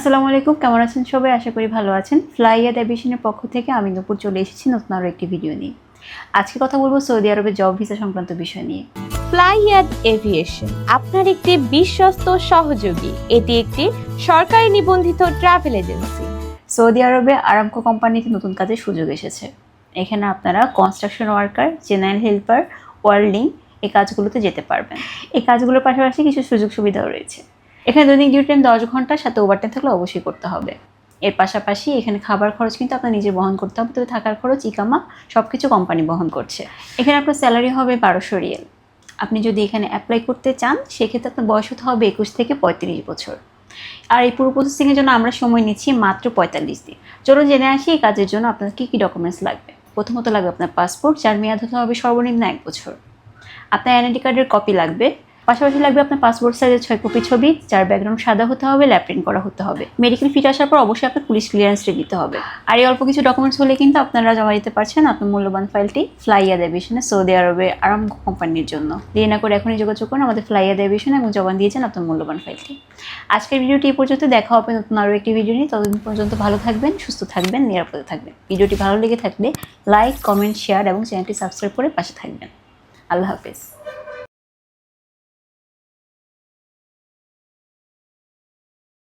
আসসালামু আলাইকুম কেমন আছেন সবাই? আশা করি ভালো আছেন। ফ্লাইয়া অ্যাভিয়েশনের পক্ষ থেকে আমি নূপুর চলে এসেছি নতুন আরও একটি ভিডিও নিয়ে। আজকে কথা বলব সৌদি আরবের জব ভিসা সংক্রান্ত বিষয় নিয়ে। ফ্লাইয়াদ এভিয়েশন আপনার একটি বিশ্বস্ত সহযোগী। এটি একটি সরকারি নিবন্ধিত ট্রাভেল এজেন্সি। সৌদি আরবে আরামকো কোম্পানিতে নতুন কাজের সুযোগ এসেছে। এখানে আপনারা construction worker general helper welding এই কাজগুলোতে যেতে পারবেন। এই কাজগুলোর পাশাপাশি কিছু সুযোগ সুবিধাও রয়েছে। এখানে দৈনিক ডিউটি টাইম দশ ঘণ্টার সাথে ওভারটাইম থাকলে অবশ্যই করতে হবে। এর পাশাপাশি এখানে খাবার খরচ কিন্তু আপনার নিজে বহন করতে হবে, তবে থাকার খরচ, ইকামা সব কিছু কোম্পানি বহন করছে। এখানে আপনার স্যালারি হবে বারোশো রিয়েল। আপনি যদি এখানে অ্যাপ্লাই করতে চান, সেক্ষেত্রে আপনার বয়স হতে হবে একুশ থেকে পঁয়ত্রিশ বছর। আর এই পুরো প্রসেসিংয়ের জন্য আমরা সময় নিচ্ছি মাত্র পঁয়তাল্লিশ দিন। চলুন জেনে আসি এই কাজের জন্য আপনার কী কী ডকুমেন্টস লাগবে। প্রথমত লাগবে আপনার পাসপোর্ট যার মেয়াদ হতে হবে সর্বনিম্ন এক বছর। আপনার এনআইডি কার্ডের কপি লাগবে। পাশাপাশি লাগবে আপনার পাসপোর্ট সাইজের ছয় কপি ছবি, যার ব্যাকগ্রাউন্ড সাদা হতে হবে ল্যাব প্রিন্ট করা হতে হবে। মেডিকেল ফিট আসার পর অবশ্যই আপনার পুলিশ ক্লিয়ারেন্স দিতে হবে। আর এই অল্প কিছু ডকুমেন্টস হলে কিন্তু আপনারা জমা দিতে পারছেন আপনার মূল্যবান ফাইলটি ফ্লাইয়া দেবিশনে সৌদি আরবের আরাম কোম্পানির জন্য। দিয়ে না করে এখনই যোগাযোগ করুন, আমাদের ফ্লাইয়া দেবিশনে এবং জমা দিয়েছেন আপনার মূল্যবান ফাইলটি আজকের ভিডিওটি এই পর্যন্ত। দেখা হবে নতুন আরও একটি ভিডিও নিয়ে। ততদিন পর্যন্ত ভালো থাকবেন, সুস্থ থাকবেন, নিরাপদে থাকবেন। ভিডিওটি ভালো লেগে থাকলে লাইক কমেন্ট শেয়ার এবং চ্যানেলটি সাবস্ক্রাইব করে পাশে থাকবেন। আল্লাহ হাফেজ।